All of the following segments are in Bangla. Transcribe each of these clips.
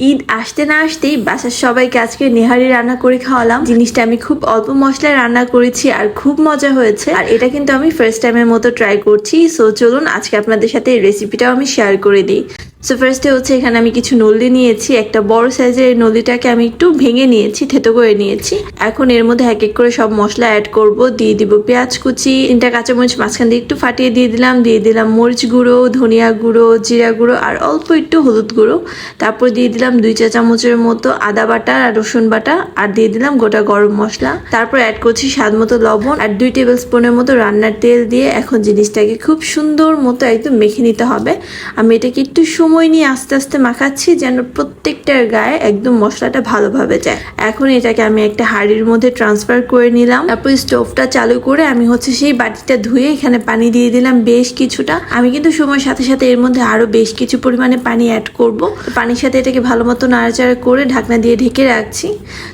ঈদ আসতে না আসতেই বাসার সবাইকে আজকে নেহারি রান্না করে খাওয়ালাম। জিনিসটা আমি খুব অল্প মশলায় রান্না করেছি আর খুব মজা হয়েছে। আর এটা কিন্তু আমি ফার্স্ট টাইমের মতো ট্রাই করছি। সো চলুন আজকে আপনাদের সাথে রেসিপিটাও আমি শেয়ার করে দিই। সো ফার্স্টে হচ্ছে এখানে আমি কিছু নল্লি নিয়েছি, একটা বড় সাইজের এই নল্লিটাকে আমি একটু ভেঙে নিয়েছি, থেতো করে নিয়েছি। এখন এর মধ্যে এক এক করে সব মশলা অ্যাড করব, দিয়ে দিব পেঁয়াজ কুচি, তিনটা কাঁচামরিচ মাঝখান দিয়ে একটু ফাটিয়ে দিয়ে দিলাম দিয়ে দিলাম মরিচ গুঁড়ো, ধনিয়া গুঁড়ো, জিরা গুঁড়ো আর অল্প একটু হলুদ গুঁড়ো। তারপর দিয়ে দিলাম দুই চা চামচের মতো আদা বাটা আর রসুন বাটা আর দিয়ে দিলাম গোটা গরম মশলা। তারপর অ্যাড করছি স্বাদ মতো লবণ আর দুই টেবিল স্পুনের মতো রান্নার তেল দিয়ে এখন জিনিসটাকে খুব সুন্দর মতো একদম মেখে নিতে হবে। আমি এটাকে একটু সময় নিয়ে আস্তে আস্তে মাখাচ্ছি যেন প্রত্যেকটার গায়ে একদম মশলাটা ভালোভাবে যায়। এখন এটাকে আমি একটা হাঁড়ির মধ্যে ট্রান্সফার করে নিলাম। তারপর স্টোভটা চালু করে আমি হচ্ছে সেই বাটিটা ধুয়ে এখানে পানি দিয়ে দিলাম বেশ কিছুটা। আমি কিন্তু সময়ের সাথে সাথে এর মধ্যে আরও বেশ কিছু পরিমাণে পানি অ্যাড করব। পানির সাথে এটাকে ভালো মতো নাড়াচাড়া করে ঢাকনা দিয়ে ঢেকে রাখছি।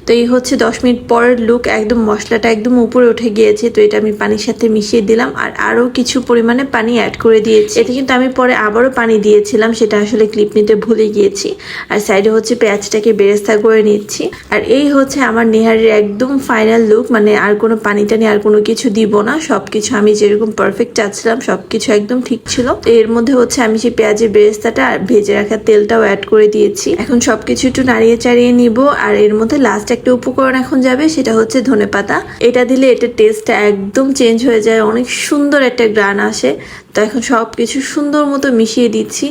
তো এই হচ্ছে দশ মিনিট পরের লুক একদম মশলাটা একদম উপরে উঠে গিয়েছে। তো এটা আমি পানির সাথে মিশিয়ে দিলাম আর আরও কিছু পরিমাণে পানি অ্যাড করে দিয়েছি। এতে কিন্তু আমি পরে আবারও পানি দিয়েছিলাম, সেটা আসলে ক্লিপ নিতে ভুলে গিয়েছি। আর সাইডে হচ্ছে পেঁয়াজটাকে বেরেস্তা করে নিচ্ছি। আর এই হচ্ছে আমার নেহারির একদম ফাইনাল লুক মানে আর কোনো পানি টানি আর কোনো কিছু দিব না। সবকিছু আমি যেরকম পারফেক্ট চাচ্ছিলাম, সবকিছু একদম ঠিক ছিল। এর মধ্যে হচ্ছে আমি সেই পেঁয়াজের বেরেস্তাটা আর ভেজে রাখা তেলটাও অ্যাড করে দিয়েছি। এখন সবকিছু একটু নাড়িয়ে চাড়িয়ে নিব। আর এর মধ্যে লাস্ট একটা উপকরণ এখন যাবে, সেটা হচ্ছে ধনেপাতা এটা দিলে এটার টেস্টটা একদম চেঞ্জ হয়ে যায়, অনেক সুন্দর একটা গ্রান আসে। তো এখন সব কিছু সুন্দর মতো মিশিয়ে দিচ্ছি।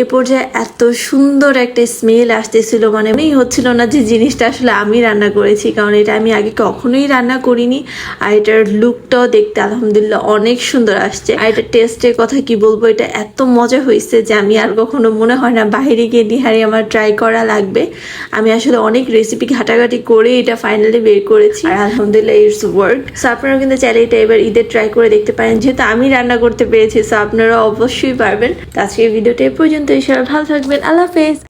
এ পর্যায়ে এত সুন্দর একটা স্মেল আসতেছিল মানে মনেই হচ্ছিল না যে জিনিসটা আসলে আমি রান্না করেছি, কারণ এটা আমি আগে কখনোই রান্না করিনি, আর এটার লুকটাও দেখতে আলহামদুলিল্লাহ অনেক সুন্দর আসছে, আর এটার টেস্টের কথা কি বলব, এটা এত মজা হয়েছে যে আমি আর কখনো মনে হয় না বাইরে গিয়ে নিহারি আমার ট্রাই করা লাগবে, আমি আসলে অনেক রেসিপি ঘাটাঘাটি করে এটা ফাইনালি বের করেছি, আর আলহামদুলিল্লাহ ইটস ওয়ার্ক সো আপনারা কিন্তু চাইলে এটা এবার ঈদের ট্রাই করে দেখতে পারেন, যেহেতু আমি রান্না করতে পেরেছি সো আপনারা অবশ্যই পারবেন। আজকের ভিডিওটা এ পর্যন্ত সবাই ভালো থাকবেন আল্লাহ হাফেজ